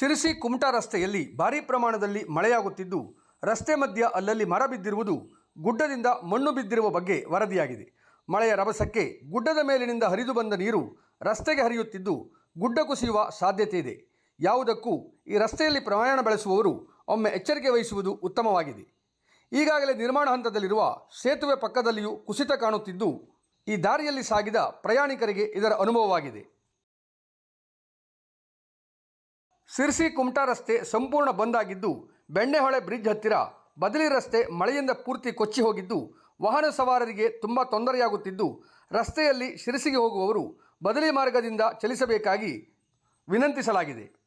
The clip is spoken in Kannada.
ಶಿರಸಿ ಕುಮಟಾ ರಸ್ತೆಯಲ್ಲಿ ಭಾರೀ ಪ್ರಮಾಣದಲ್ಲಿ ಮಳೆಯಾಗುತ್ತಿದ್ದು, ರಸ್ತೆ ಮಧ್ಯ ಅಲ್ಲಲ್ಲಿ ಮರ ಬಿದ್ದಿರುವುದು ಗುಡ್ಡದಿಂದ ಮಣ್ಣು ಬಿದ್ದಿರುವ ಬಗ್ಗೆ ವರದಿಯಾಗಿದೆ. ಮಳೆಯ ರಭಸಕ್ಕೆ ಗುಡ್ಡದ ಮೇಲಿನಿಂದ ಹರಿದು ಬಂದ ನೀರು ರಸ್ತೆಗೆ ಹರಿಯುತ್ತಿದ್ದು, ಗುಡ್ಡ ಕುಸಿಯುವ ಸಾಧ್ಯತೆ ಇದೆ. ಯಾವುದಕ್ಕೂ ಈ ರಸ್ತೆಯಲ್ಲಿ ಪ್ರಯಾಣ ಬೆಳೆಸುವವರು ಒಮ್ಮೆ ಎಚ್ಚರಿಕೆ ವಹಿಸುವುದು ಉತ್ತಮವಾಗಿದೆ. ಈಗಾಗಲೇ ನಿರ್ಮಾಣ ಹಂತದಲ್ಲಿರುವ ಸೇತುವೆ ಪಕ್ಕದಲ್ಲಿಯೂ ಕುಸಿತ ಕಾಣುತ್ತಿದ್ದು, ಈ ದಾರಿಯಲ್ಲಿ ಸಾಗಿದ ಪ್ರಯಾಣಿಕರಿಗೆ ಇದರ ಅನುಭವವಾಗಿದೆ. ಸಿರ್ಸಿ ಕುಮಟಾ ರಸ್ತೆ ಸಂಪೂರ್ಣ ಬಂದ್ ಆಗಿದ್ದು, ಬೆಣ್ಣೆಹೊಳೆ ಬ್ರಿಡ್ಜ್ ಹತ್ತಿರ ಬದಲಿ ರಸ್ತೆ ಮಳೆಯಿಂದ ಪೂರ್ತಿ ಕೊಚ್ಚಿ ಹೋಗಿದ್ದು, ವಾಹನ ಸವಾರರಿಗೆ ತುಂಬ ತೊಂದರೆಯಾಗುತ್ತಿದ್ದು, ರಸ್ತೆಯಲ್ಲಿ ಶಿರಸಿಗೆ ಹೋಗುವವರು ಬದಲಿ ಮಾರ್ಗದಿಂದ ಚಲಿಸಬೇಕಾಗಿ ವಿನಂತಿಸಲಾಗಿದೆ.